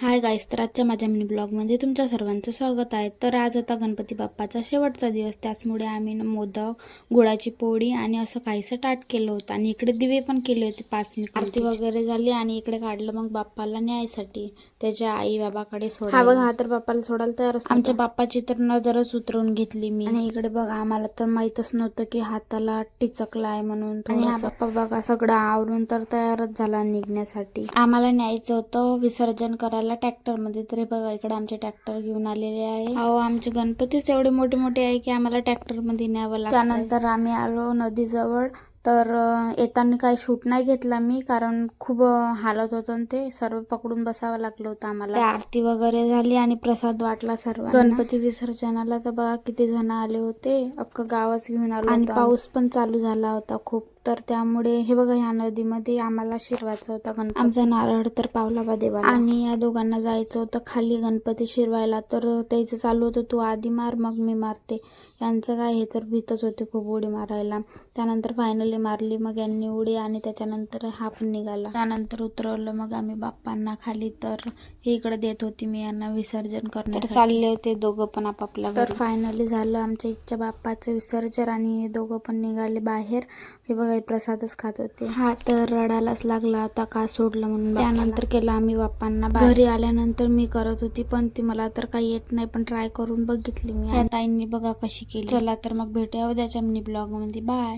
Hi guys तर आजच्या माझ्या मिनी ब्लॉगमध्ये तुमच्या सर्वांचं स्वागत आहे. तर आज होता गणपती बाप्पाचा शेवटचा दिवस त्याचमुळे आम्ही ना मोदक गुळाची पोळी आणि असं काहीसं टाट केलं होतं. आणि इकडे दिवे पण केले होते पाच मी आरती वगैरे झाली आणि इकडे काढलं मग बाप्पाला न्यायसाठी. त्याच्या आई बाबाकडे सोड हा बघा हा तर बाप्पाला सोडायला तयार. आमच्या बाप्पाची तर नजरच उतरवून घेतली मी. आणि इकडे बघा आम्हाला तर माहीतच नव्हतं की हाताला टिचकला आहे म्हणून हा बाप्पा बघा सगळं आवरून तर तयारच झाला निघण्यासाठी. आम्हाला न्यायचं होतं विसर्जन करायला ट्रॅक्टरमध्ये तरी बघा इकडे आमचे ट्रॅक्टर घेऊन आलेले आहे अहो आमचे गणपतीच एवढे मोठे मोठे आहे की आम्हाला ट्रॅक्टरमध्ये न्यावं लागतं त्यानंतर आम्ही आलो नदीजवळ. तर येताना काही शूट नाही घेतला मी कारण खूप हालत होतं ते सर्व पकडून बसावं लागलं होतं आम्हाला. आरती वगैरे झाली आणि प्रसाद वाटला सर्व गणपती विसर्जनाला तर बघा किती जण आले होते. अख्खं गावच घेऊन आलो आणि पाऊस पण चालू झाला होता खूप. तर त्यामुळे हे बघा ह्या नदीमध्ये आम्हाला शिरवायचा होता गणपती. आमचा नारळ तर पावला बा देवाला. आणि या दोघांना जायचं होतं खाली गणपती शिरवायला. तर त्याचं चालू होतं तू आधी मार मग मी मारते. यांचं काय हे तर भीतच होते खूप उडी मारायला. त्यानंतर फायनली मारली मग यांनी उडी आणि त्याच्यानंतर हा पण निघाला. त्यानंतर उतरवलं मग आम्ही बाप्पांना खाली. तर हे इकडे देत होती मी यांना विसर्जन करण्यासाठी. चालले होते दोघं पण आपापल्या तर फायनली झालं आमच्या इच्छा बाप्पाचं विसर्जन आणि हे दोघं पण निघाले बाहेर. हे बघा हे प्रसादच खात होते. हा तर रडायलाच लागला होता का सोडलं म्हणून त्यानंतर केलं आम्ही बाप्पांना घरी आल्यानंतर मी करत होती पण ती मला तर काही येत नाही पण ट्राय करून बघितली मी. ताईंनी बघा कशी केली. चला तर मग भेटूया उद्याच्या मिनी ब्लॉगमध्ये. बाय